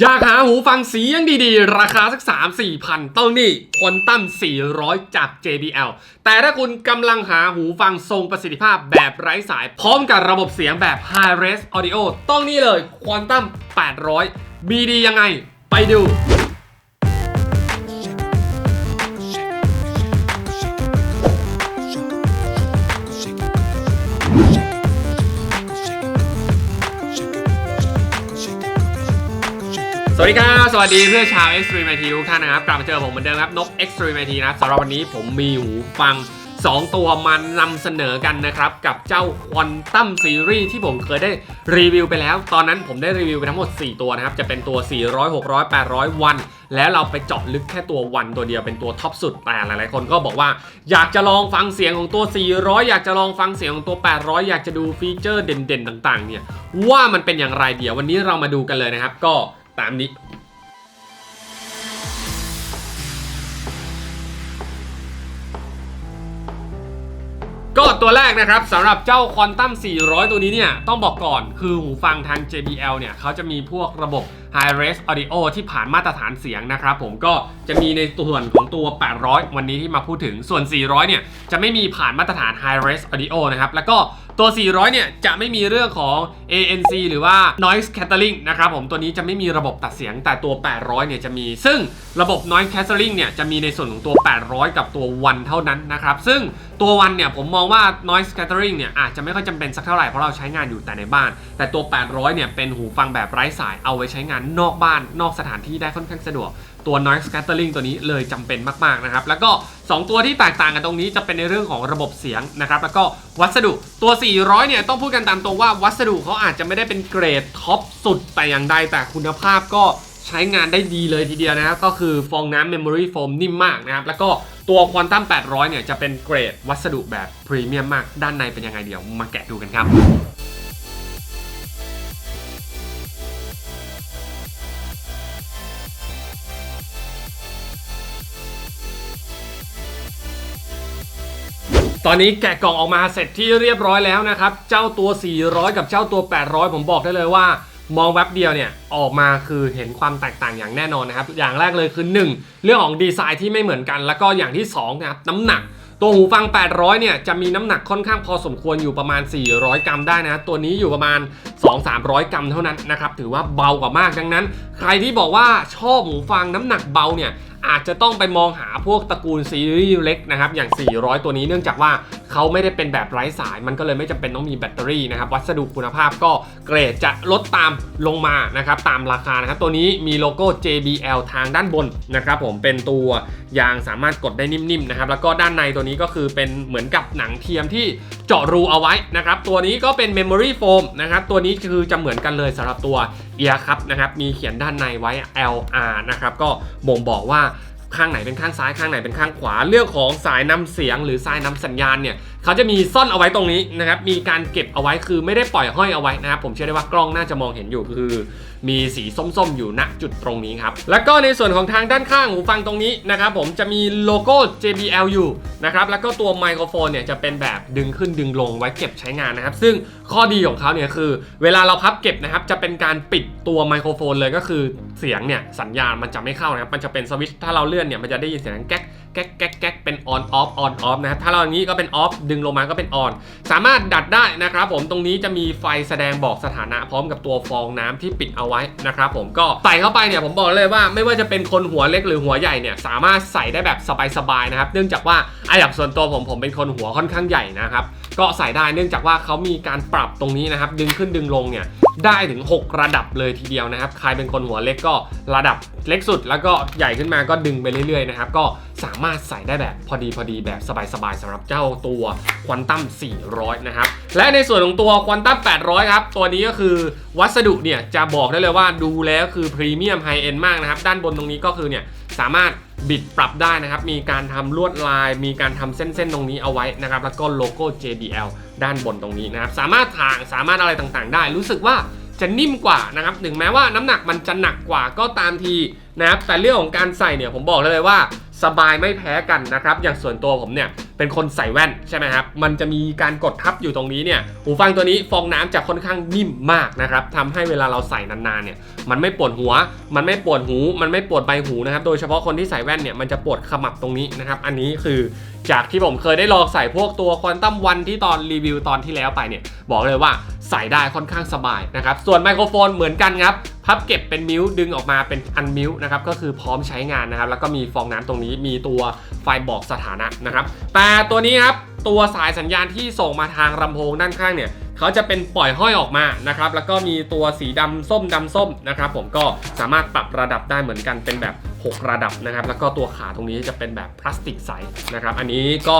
อยากหาหูฟังเสียงดีๆ ราคาสัก 3 4พันต้องนี่ควอนตัม400 จาก JBL แต่ถ้าคุณกำลังหาหูฟังทรงประสิทธิภาพแบบไร้สาย พร้อมกับระบบเสียงแบบ High Res Audio ต้องนี่เลยควอนตัม800 มีดียังไง ไปดู สวัสดีครับ สวัสดีเพื่อนชาว Extreme IT ทุกท่านนะครับ กลับมาเจอผมเหมือนเดิมครับ นก Extreme IT นะสำหรับวันนี้ผมมีหูฟัง 2 ตัวมานำเสนอกันนะครับ กับเจ้า Quantum Series ที่ผมเคยได้รีวิวไปแล้ว ตอนนั้นผมได้รีวิวไปทั้งหมด 4 ตัวนะครับ จะเป็นตัว 400 600 800 วัน แล้วเราไปเจาะลึกแค่ตัววันตัวเดียวเป็นตัวท็อปสุด แต่หลายๆคนก็บอกว่า อยากจะลองฟังเสียงของตัว 400 อยากจะลองฟังเสียงของตัว 800 อยากจะดูฟีเจอร์เด่นๆ ต่าง ๆ เนี่ยว่ามันเป็นอย่างไรเดี๋ยววันนี้เรามาดูกันเลยนะครับก็ ตามนี้ก็ตัวแรกนะครับสำหรับเจ้า Quantum 400 ตัวนี้เนี่ย ต้องบอกก่อนคือหูฟังทาง JBL เนี่ยเขาจะมีพวกระบบ High Res Audio ที่ผ่านมาตรฐานเสียงนะครับผมก็จะมีในส่วนของตัว 800 วันนี้ที่มาพูดถึงส่วน 400 เนี่ย จะไม่มีผ่านมาตรฐาน High Res Audio นะครับ แล้วก็ ตัว 400 เนี่ย จะไม่มีเรื่องของ ANC หรือว่า Noise Cancelling นะครับผม ตัวนี้จะไม่มีระบบตัดเสียงแต่ตัว 800 เนี่ยจะมี ซึ่งระบบ Noise Cancelling เนี่ย จะมีในส่วนของตัว 800 กับตัว1เท่านั้นนะครับ ซึ่งตัว1เนี่ย ผมมองว่า Noise Cancelling เนี่ย อาจจะไม่ค่อยจำเป็นสักเท่าไหร่เพราะเราใช้งานอยู่แต่ในบ้าน แต่ตัว 800 เนี่ย เป็นหูฟังแบบไร้สายเอาไว้ใช้งานนอกบ้านนอกสถานที่ได้ค่อนข้างสะดวก ตัว noise scattering ตัวนี้เลยจำเป็นมากๆนะครับ แล้วก็ 2 ตัวที่แตกต่างกันตรงนี้จะเป็นในเรื่องของระบบเสียงนะครับ แล้วก็วัสดุตัว 400 เนี่ยต้องพูดกันตามตรงว่าวัสดุเขาอาจจะไม่ได้เป็นเกรดท็อปสุดแต่อย่างใดแต่คุณภาพก็ใช้งานได้ดีเลยทีเดียวนะครับ ก็คือฟองน้ำ memory foam นิ่มมากนะครับ แล้วก็ตัว quantum 800 เนี่ยจะเป็นเกรดวัสดุแบบพรีเมียมมาก ด้านในเป็นยังไงเดี๋ยวมาแกะดูกันครับ ตอนนี้แกะกล่องออกมาเสร็จที่เรียบร้อยแล้วนะครับ เจ้าตัว 400 กับเจ้าตัว 800 ผมบอกได้เลยว่า มองแว็บเดียวเนี่ยออกมาคือเห็นความแตกต่างอย่างแน่นอนนะครับ อย่างแรกเลยคือ 1 เรื่องของดีไซน์ที่ไม่เหมือนกัน แล้วก็อย่างที่2นะครับน้ำหนัก ตัวหูฟัง 800 เนี่ยจะมีน้ำหนักค่อนข้างพอสมควรอยู่ประมาณ 400 กรัมได้นะตัวนี้อยู่ประมาณ 2-300 กรัมเท่านั้นนะครับถือว่าเบากว่ามากดังนั้น ใครที่บอกว่าชอบหูฟังน้ำหนักเบาเนี่ย อาจจะต้องไปมองหาพวกตระกูลซีรีส์เล็กนะครับอย่าง 400 ตัวนี้เนื่องจากว่าเขาไม่ได้เป็นแบบไร้สาย มันก็เลยไม่จำเป็นต้องมีแบตเตอรี่นะครับวัสดุคุณภาพก็เกรดจะลดตามลงมานะครับตามราคานะครับตัวนี้มีโลโก้ JBL ทางด้านบนนะครับผมเป็นตัวยางสามารถกดได้นิ่มๆนะครับแล้วก็ด้านในตัวนี้ก็คือเป็นเหมือนกับหนังเทียมที่เจาะรูเอาไว้นะครับตัวนี้ก็เป็น Memory Foam นะครับตัวนี้คือจะเหมือนกันเลยสำหรับตัว Ear Cup นะครับมีเขียนด้านในไว้ LR นะครับก็บ่งบอกว่า ข้างไหนเป็นข้างซ้ายข้างไหนเป็นข้างขวา เรื่องของสายนำเสียงหรือสายนำสัญญาณเนี่ย เขาจะมีซ่อนเอาไว้ตรงนี้นะครับ มีการเก็บเอาไว้คือไม่ได้ปล่อยห้อยเอาไว้นะครับ ผมเชื่อได้ว่ากล้องน่าจะมองเห็นอยู่คือ มีสีส้มๆอยู่ณจุดตรงนี้ครับ แล้วก็ในส่วนของทางด้านข้างหูฟังตรงนี้นะครับผมจะมีโลโก้ JBL อยู่นะครับ แล้วก็ตัวไมโครโฟนเนี่ยจะเป็นแบบดึงขึ้นดึงลงไว้เก็บใช้งานนะครับ ซึ่งข้อดีของเขาเนี่ยคือ เวลาเราพับเก็บนะครับจะเป็นการปิดตัวไมโครโฟนเลยก็คือเสียงเนี่ยสัญญาณมันจะไม่เข้านะครับ มันจะเป็นสวิตช์ถ้าเราเลื่อนเนี่ยมันจะได้ยินเสียงแก๊กแก๊กแก๊กแก๊กเป็น on off on off นะครับถ้าเราอย่างนี้ก็เป็น off ดึงลงมาก็เป็น on สามารถดัดได้นะครับผมตรงนี้จะมีไฟแสดงบอกสถานะพร้อมกับตัวฟองน้ำที่ปิดเอาไว้นะครับผมก็ใส่เข้าไปเนี่ยผมบอกเลยว่าไม่ว่าจะเป็นคนหัวเล็กหรือหัวใหญ่เนี่ยสามารถใส่ได้แบบสบายๆนะครับ เนื่องจากว่าไอ้แบบส่วนตัวผมผมเป็นคนหัวค่อนข้างใหญ่นะครับก็ใส่ได้เนื่องจากว่าเขามีการปรับตรงนี้นะครับ ดึงขึ้นดึงลงเนี่ยได้ถึง 6 ระดับเลยทีเดียวนะครับ ใครเป็นคนหัวเล็กก็ระดับเล็กสุด แล้วก็ใหญ่ขึ้นมาก็ดึงไปเรื่อยๆนะครับ ก็ สามารถใส่ได้แบบพอดีพอดีแบบสบายๆสำหรับเจ้าตัวควอนตัม400 นะครับ และในส่วนของตัวควอนตัม800 ครับ ตัวนี้ก็คือวัสดุเนี่ยจะบอกได้เลยว่าดูแล้วคือพรีเมียมไฮเอ็นมากนะครับ ด้านบนตรงนี้ก็คือเนี่ยสามารถบิดปรับได้นะครับ มีการทำลวดลาย มีการทำเส้นๆตรงนี้เอาไว้นะครับ แล้วก็โลโก้ JBL ด้านบนตรงนี้นะครับ สามารถถางสามารถอะไรต่างๆ ได้ รู้สึกว่าจะนิ่มกว่านะครับ ถึงแม้ว่าน้ำหนักมันจะหนักกว่าก็ตามทีนะครับ แต่เรื่องของการใส่เนี่ยผมบอกได้เลยว่า สบายไม่แพ้กันนะครับ อย่างส่วนตัวผมเนี่ยเป็นคนใส่แว่นใช่ไหมครับ มันจะมีการกดทับอยู่ตรงนี้เนี่ย หูฟังตัวนี้ฟองน้ำจะค่อนข้างนิ่มมากนะครับทำให้เวลาเราใส่นานๆเนี่ย มันไม่ปวดหัว มันไม่ปวดหู มันไม่ปวดใบหูนะครับ โดยเฉพาะคนที่ใส่แว่นเนี่ย มันจะปวดขมับตรงนี้นะครับ อันนี้คือจากที่ผมเคยได้ลองใส่พวกตัวควอนตัมวันที่ตอนรีวิวตอนที่แล้วไปเนี่ย บอกเลยว่าใส่ได้ค่อนข้างสบายนะครับ ส่วนไมโครโฟนเหมือนกันครับพับเก็บเป็นมิวดึงออกมาเป็นอันมิวนะครับก็คือพร้อมใช้งานนะครับแล้วก็มีฟองน้ำตรงนี้มีตัว ไฟบอกสถานะนะครับแต่ตัวนี้ครับตัวสายสัญญาณที่ส่งมาทางลำโพงด้านข้างเนี่ยเขาจะเป็นปล่อยห้อยออกมานะครับแล้วก็มีตัวสีดำส้มดำส้มนะครับผมก็สามารถปรับระดับได้เหมือนกันเป็นแบบ 6 ระดับนะครับแล้วก็ตัวขาตรงนี้จะเป็นแบบพลาสติกใสนะครับอันนี้ก็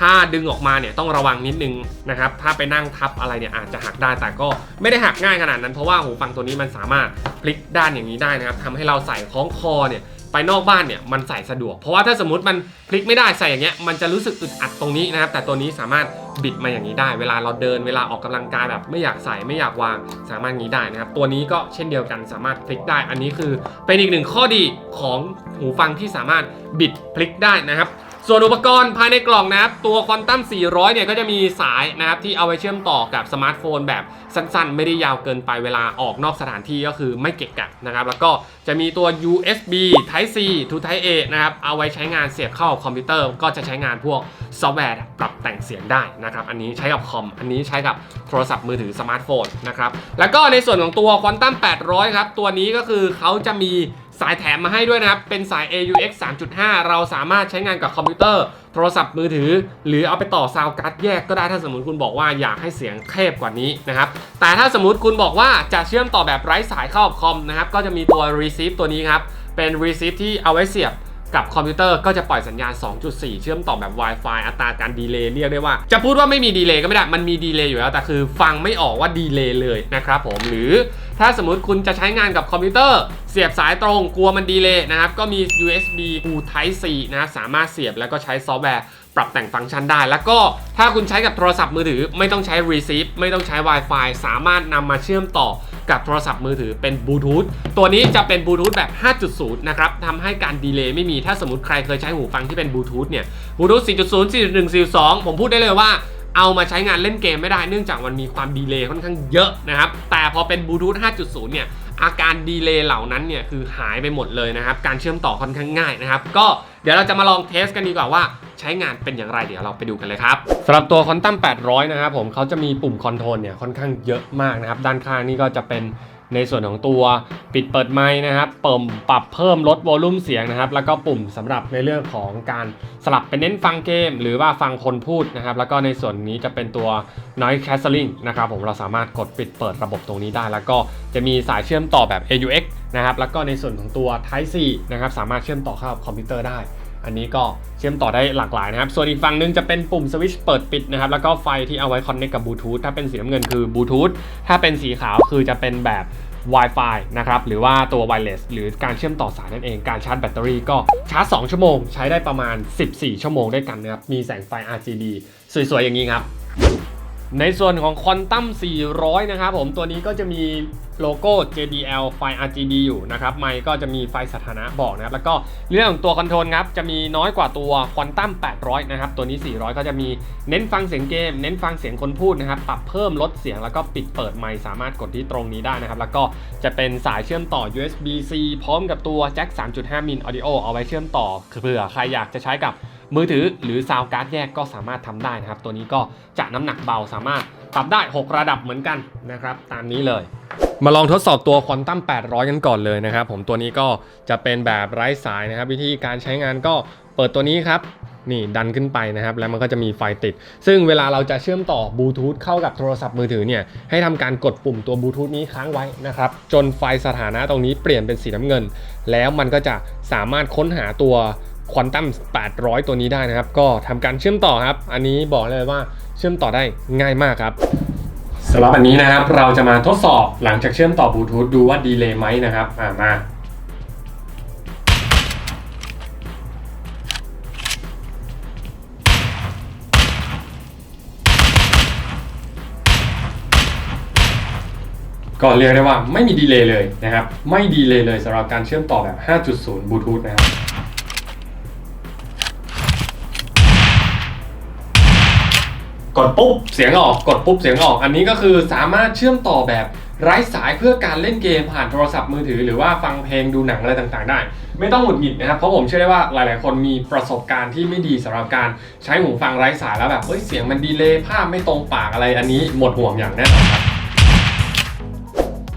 ถ้าดึงออกมาเนี่ยต้องระวังนิดนึงนะครับถ้าไปนั่งทับอะไรเนี่ยอาจจะหักได้แต่ก็ไม่ได้หักง่ายขนาดนั้นเพราะว่าหูฟังตัวนี้มันสามารถพลิกด้านอย่างนี้ได้นะครับทำให้เราใส่คล้องคอเนี่ย ไปนอกบ้านเนี่ยมันใส่สะดวก เพราะว่าถ้าสมมติมันพลิกไม่ได้ใส่อย่างเงี้ยมันจะรู้สึกอึดอัดตรงนี้นะครับ แต่ตัวนี้สามารถบิดมาอย่างนี้ได้ เวลาเราเดินเวลาออกกำลังกายแบบไม่อยากใส่ไม่อยากวางสามารถงี้ได้นะครับ ตัวนี้ก็เช่นเดียวกันสามารถพลิกได้ อันนี้คือเป็นอีกหนึ่งข้อดีของหูฟังที่สามารถบิดพลิกได้นะครับ ส่วนอุปกรณ์ภายในกล่องนะครับ ตัวควอนตัม400 เนี่ยก็จะมีสายนะครับที่เอาไว้เชื่อมต่อกับสมาร์ทโฟนแบบสั้นๆ ไม่ได้ยาวเกินไปเวลาออกนอกสถานที่ก็คือไม่เกะกะนะครับ แล้วก็จะมีตัว USB Type C to Type A นะครับ เอาไว้ใช้งานเสียบเข้าคอมพิวเตอร์ ก็จะใช้งานพวกซอฟต์แวร์ปรับแต่งเสียงได้นะครับ อันนี้ใช้กับคอม อันนี้ใช้กับโทรศัพท์มือถือสมาร์ทโฟนนะครับ แล้วก็ในส่วนของตัวควอนตัม800 ครับ ตัวนี้ก็คือเขาจะมี สายแถมมาให้ด้วยนะครับ เป็นสาย AUX 3.5 เราสามารถใช้งานกับคอมพิวเตอร์ โทรศัพท์มือถือ หรือเอาไปต่อซาวการ์ดแยกก็ได้ถ้าสมมติคุณบอกว่าอยากให้เสียงเทพกว่านี้นะครับ แต่ถ้าสมมติคุณบอกว่าจะเชื่อมต่อแบบไร้สายเข้ากับคอมนะครับ ก็จะมีตัว receive ตัวนี้ครับ เป็น receive ที่เอาไว้เสียบ กับคอมพิวเตอร์ก็จะปล่อยสัญญาณ 2.4 เชื่อมต่อแบบ Wi-Fi อัตราการดีเลย์เรียกได้ว่า จะพูดว่าไม่มีดีเลย์ก็ไม่ได้ มันมีดีเลย์อยู่แล้ว แต่คือฟังไม่ออกว่าดีเลย์เลยนะครับผม หรือถ้าสมมุติคุณจะใช้งานกับคอมพิวเตอร์ เสียบสายตรงกลัวมันดีเลย์นะครับ ก็มี USB to Type C นะครับสามารถเสียบแล้วก็ใช้ซอฟต์แวร์ปรับแต่งฟังก์ชันได้ แล้วก็ถ้าคุณใช้กับโทรศัพท์มือถือ ไม่ต้องใช้ receive ไม่ต้องใช้ Wi-Fi สามารถนำมาเชื่อมต่อ กับโทรศัพท์มือถือเป็นบลูทูธตัวนี้จะเป็นบลูทูธแบบ 5.0 นะครับทำให้การดีเลย์ไม่มีถ้าสมมติใครเคยใช้หูฟังที่เป็นบลูทูธเนี่ยบลูทูธ4.0 4.1 4.2 ผมพูดได้เลยว่าเอามาใช้งานเล่นเกมไม่ได้เนื่องจากมันมีความดีเลย์ค่อนข้างเยอะนะครับ แต่พอเป็นบลูทูธ5.0 เนี่ยอาการดีเลย์เหล่านั้นเนี่ยคือหายไปหมดเลยนะครับ การเชื่อมต่อค่อนข้างง่ายนะครับ ก็เดี๋ยวเราจะมาลองเทสกันดีกว่าว่า ใช้งานเป็นอย่างไรเดี๋ยวเราไปดูกันเลยครับสำหรับตัว Quantum 800 นะครับผมเขาจะมีปุ่มคอนโทรลเนี่ยค่อนข้างเยอะมากนะครับ ด้านข้างนี่ก็จะเป็นในส่วนของตัวปิดเปิดไมค์นะครับเปุ่มปรับเพิ่มลดวอลลุ่มเสียงนะครับ แล้วก็ปุ่มสำหรับในเรื่องของการสลับเป็นเน้นฟังเกม หรือว่าฟังคนพูดนะครับ แล้วก็ในส่วนนี้จะเป็นตัว noise cancelling นะครับผมเราสามารถกดปิดเปิดระบบตรงนี้ได้ แล้วก็จะมีสายเชื่อมต่อแบบ AUX นะครับแล้วก็ในส่วนของตัว Type C นะครับสามารถเชื่อมต่อเข้ากับคอมพิวเตอร์ได้ อันนี้ก็เชื่อมต่อได้หลากหลายนะครับ ส่วนอีกฝั่งหนึงจะเป็นปุ่มสวิตช์เปิดปิดนะครับ แล้วก็ไฟที่เอาไว้คอนเนคกับบลูทูธ ถ้าเป็นสีน้ำเงินคือบลูทูธ ถ้าเป็นสีขาวคือจะเป็นแบบ Wi-Fi นะครับ หรือว่าตัว Wireless หรือการเชื่อมต่อสายนั่นเอง การชาร์จแบตเตอรี่ก็ชาร์จ 2 ชั่วโมง ใช้ได้ประมาณ 14 ชั่วโมงด้วยกันนะครับ มีแสงไฟ RGB สวยๆ อย่างนี้ครับ ในส่วนของ Quantum 400 นะครับผมตัวนี้ก็จะมีโลโก้ JBL ไฟ RGB อยู่นะครับ ไมค์ก็จะมีไฟสถานะบอกนะครับ แล้วก็เรื่องของตัวคอนโทรลครับ จะมีน้อยกว่าตัว Quantum 800 นะครับ ตัวนี้ 400 ก็จะมีเน้นฟังเสียงเกม เน้นฟังเสียงคนพูดนะครับ ปรับเพิ่มลดเสียงแล้วก็ปิดเปิดไมค์สามารถกดที่ตรงนี้ได้นะครับ แล้วก็จะเป็นสายเชื่อมต่อ USB-C พร้อมกับตัวแจ็ค 3.5 มิล Audio เอาไว้เชื่อมต่อเผื่อใครอยากจะใช้กับ มือถือหรือซาวการ์ดแยกก็สามารถทำได้นะครับ ตัวนี้ก็จะน้ำหนักเบาสามารถปรับได้ 6 ระดับเหมือนกันนะครับ ตามนี้เลยมาลองทดสอบตัวควอนตัม800 กันก่อนเลยนะครับ ผมตัวนี้ก็จะเป็นแบบไร้สายนะครับ วิธีการใช้งานก็เปิดตัวนี้ครับ นี่ดันขึ้นไปนะครับ แล้วมันก็จะมีไฟติด ซึ่งเวลาเราจะเชื่อมต่อบลูทูธเข้ากับโทรศัพท์มือถือเนี่ยให้ทำการกดปุ่มตัวบลูทูธนี้ค้างไว้นะครับ จนไฟสถานะตรงนี้เปลี่ยนเป็นสีน้ำเงิน แล้วมันก็จะสามารถค้นหาตัว ควอนตัม800 ตัวนี้ได้นะครับ ก็ทำการเชื่อมต่อครับ อันนี้บอกเลยว่าเชื่อมต่อได้ง่ายมากครับสำหรับอันนี้นะครับ เราจะมาทดสอบหลังจากเชื่อมต่อบลูทูธดูว่าดีเลย์ไหมนะครับอ่ามาก็เรียกได้ว่าไม่มีดีเลย์เลยนะครับ ไม่ดีเลย์เลยสำหรับการเชื่อมต่อแบบ 5.0บลูทูธนะครับ กดปุ๊บเสียงออกกดปุ๊บเสียงออก อันนี้ก็คือสามารถเชื่อมต่อแบบไร้สายเพื่อการเล่นเกมผ่านโทรศัพท์มือถือ หรือว่าฟังเพลงดูหนังอะไรต่างๆ ได้ ไม่ต้องหงุดหงิดนะครับเพราะผมเชื่อได้ว่าหลายๆ คนมีประสบการณ์ที่ไม่ดีสำหรับการใช้หูฟังไร้สายแล้วแบบเฮ้ยเสียงมันดีเลย์ภาพไม่ตรงปากอะไรอันนี้หมดห่วงอย่างแน่นอนครับ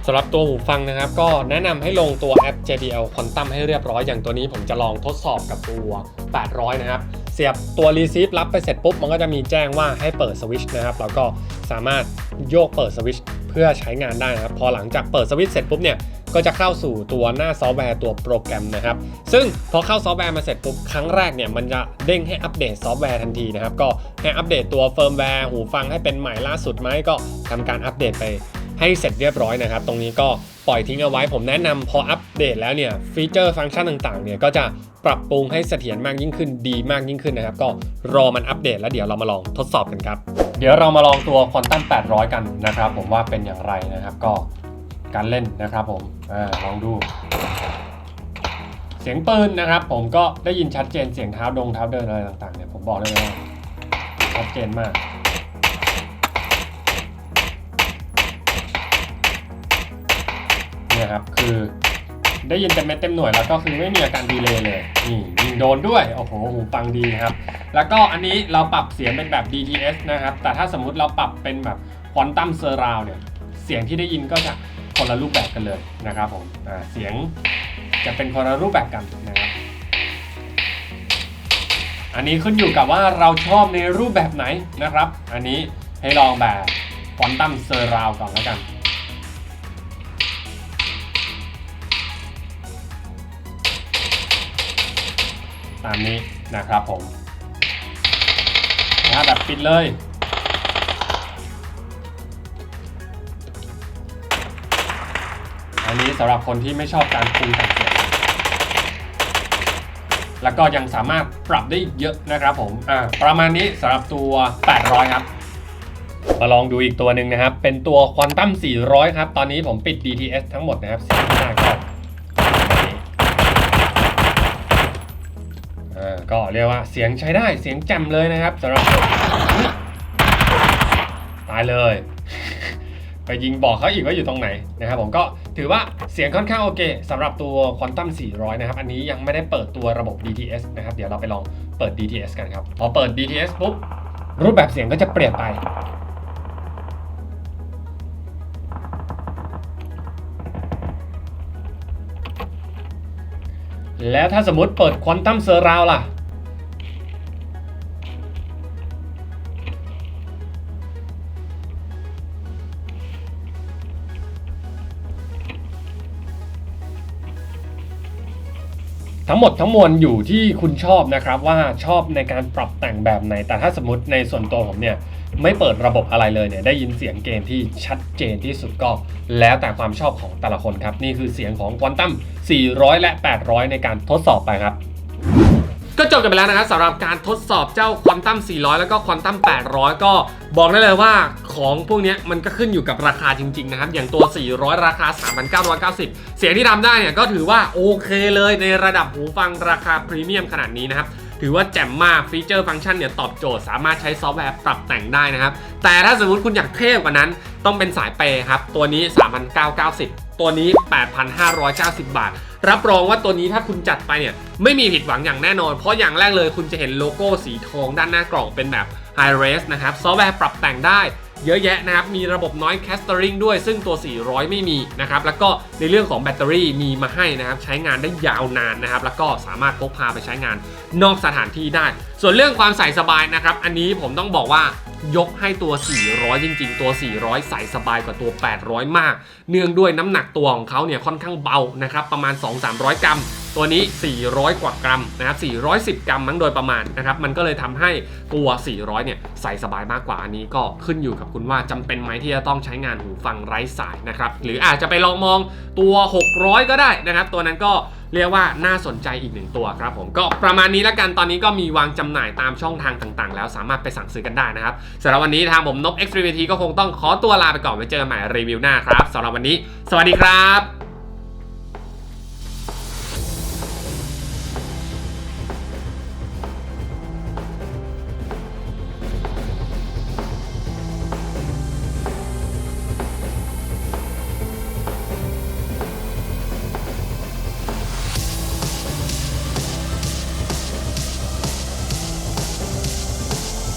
สำหรับตัวหูฟังนะครับ ก็แนะนำให้ลงตัวแอป JBL Quantum ให้เรียบร้อยอย่างตัวนี้ผมจะลองทดสอบกับตัว 800 นะครับ สียบตัว Receive รับไปเสร็จปุ๊บ มันก็จะมีแจ้งว่าให้เปิดสวิชนะครับแล้วก็สามารถโยกเปิดสวิชเพื่อใช้งานได้นะครับ พอหลังจากเปิดสวิตช์เสร็จปุ๊บเนี่ยก็จะเข้าสู่ตัวหน้าซอฟต์แวร์ตัวโปรแกรมนะครับ ซึ่งพอเข้าซอฟต์แวร์มาเสร็จปุ๊บครั้งแรกเนี่ยมันจะเด้งให้อัปเดตซอฟต์แวร์ทันทีนะครับ ก็ให้อัปเดตตัวเฟิร์มแวร์หูฟังให้เป็นใหม่ล่าสุดไหมก็ทำการอัปเดตไป ให้เสร็จเรียบร้อยนะครับ ตรงนี้ก็ปล่อยทิ้งเอาไว้ ผมแนะนำพออัปเดตแล้วเนี่ยฟีเจอร์ฟังก์ชันต่างๆเนี่ยก็จะปรับปรุงให้เสถียรมากยิ่งขึ้นดีมากยิ่งขึ้นนะครับ ก็รอมันอัปเดตแล้วเดี๋ยวเรามาลองทดสอบกันครับ เดี๋ยวเรามาลองตัว Quantum 800 กันนะครับ ผมว่าเป็นอย่างไรนะครับก็การเล่นนะครับผมอลองดู เสียงปืนนะครับ ผมก็ได้ยินชัดเจนเสียงเท้าดงเท้าเดินอะไรต่างๆเนี่ยผมบอกเลยว่าชัดเจนมาก เนี่ยครับคือได้ยินเต็มเม็ดเต็มหน่วยแล้วก็คือไม่มีอาการดีเลย์เลยนี่ยิงโดนด้วย โอ้โหหูฟังดีครับ แล้วก็อันนี้เราปรับเสียงเป็นแบบ DTS นะครับ แต่ถ้าสมมุติเราปรับเป็นแบบ Quantum Surround เนี่ย เสียงที่ได้ยินก็จะคนละรูปแบบกันเลยนะครับผมเสียงจะเป็นคนละรูปแบบกันนะครับอันนี้ขึ้นอยู่กับว่าเราชอบในรูปแบบไหนนะครับ อันนี้ให้ลองแบบ Quantum Surround ก่อนแล้วกัน ตามนี้นะครับผมนะแบบปิดเลย อันนี้สำหรับคนที่ไม่ชอบการปรุงแต่งเสียงแล้วก็ยังสามารถปรับได้อีกเยอะนะครับผม อ่า ประมาณนี้สำหรับตัว 800 ครับ มาลองดูอีกตัวหนึ่งนะครับ เป็นตัวควอนตัม400 ครับ ตอนนี้ผมปิด DTS ทั้งหมดนะครับ4 ก็เรียกว่าเสียงใช้ได้เสียงแจ่มเลยนะครับสำหรับตายเลย ไปยิงบอกเขาอีกว่าอยู่ตรงไหนนะครับผมก็ถือว่าเสียงค่อนข้างโอเคสำหรับตัว Quantum 400 นะครับ อันนี้ยังไม่ได้เปิดตัวระบบ DTS นะครับ เดี๋ยวเราไปลองเปิด DTS กันครับ พอเปิด DTS ปุ๊บรูปแบบเสียงก็จะเปลี่ยนไป แล้วถ้าสมมติเปิดควอนตัมเซอร์ราวล่ะ ทั้งหมดทั้งมวลอยู่ที่คุณชอบนะครับว่าชอบในการปรับแต่งแบบไหน แต่ถ้าสมมติในส่วนตัวผมเนี่ยไม่เปิดระบบอะไรเลยเนี่ยได้ยินเสียงเกมที่ชัดเจนที่สุดก็ แล้วแต่ความชอบของแต่ละคนครับ นี่คือเสียงของควอนตัม400 และ 800 ในการทดสอบไปครับ ก็จบกันไปแล้วนะครับสำหรับการทดสอบเจ้าควอนตัม 400 แล้วก็ควอนตัม 800 ก็บอกได้เลยว่าของพวกนี้มันก็ขึ้นอยู่กับราคาจริงๆนะครับ อย่างตัว 400 ราคา 3,990 เสียงที่ทำได้เนี่ยก็ถือว่าโอเคเลยในระดับหูฟังราคาพรีเมียมขนาดนี้นะครับ ถือว่าแจ่มมากฟีเจอร์ฟังก์ชันเนี่ยตอบโจทย์สามารถใช้ซอฟต์แวร์ปรับแต่งได้นะครับ แต่ถ้าสมมติคุณอยากเทพกว่านั้น ต้องเป็นสายเปย์ครับ ตัวนี้ 3,990 ตัวนี้ 8,590 บาท รับรองว่าตัวนี้ถ้าคุณจัดไปเนี่ยไม่มีผิดหวังอย่างแน่นอน เพราะอย่างแรกเลยคุณจะเห็นโลโก้สีทองด้านหน้ากล่องเป็นแบบ High Res นะครับซอฟต์แวร์ปรับแต่งได้ เยอะแยะนะครับ มีระบบ Noise Cancelling ด้วย ซึ่งตัว 400 ไม่มีนะครับ แล้วก็ในเรื่องของแบตเตอรี่มีมาให้นะครับ ใช้งานได้ยาวนานนะครับ แล้วก็สามารถพกพาไปใช้งานนอกสถานที่ได้ ส่วนเรื่องความใส่สบายนะครับ อันนี้ผมต้องบอกว่ายกให้ตัว 400 จริง ๆ ตัว 400 ใส่สบายกว่าตัว 800 มาก เนื่องด้วยน้ำหนักตัวของเขาเนี่ยค่อนข้างเบานะครับ ประมาณ 2-300 กรัม ตัวนี้ 400 กว่ากรัมนะครับ 410 กรัมมั้งโดยประมาณนะครับ มันก็เลยทำให้ตัว 400 เนี่ยใส่สบายมากกว่าอันนี้ก็ขึ้นอยู่กับคุณว่าจำเป็นไหมที่จะต้องใช้งานหูฟังไร้สายนะครับ หรืออาจจะไปลองมองตัว 600 ก็ได้นะครับ ตัวนั้นก็เรียกว่าน่าสนใจอีกหนึ่งตัวครับผมก็ประมาณนี้แล้วกันตอนนี้ก็มีวางจำหน่ายตามช่องทางต่างๆ แล้วสามารถไปสั่งซื้อกันได้นะครับสำหรับวันนี้ทางผมนบ Extremity ก็คงต้องขอตัวลาไปก่อนไว้เจอกันใหม่รีวิวหน้าครับสำหรับวันนี้ สวัสดีครับ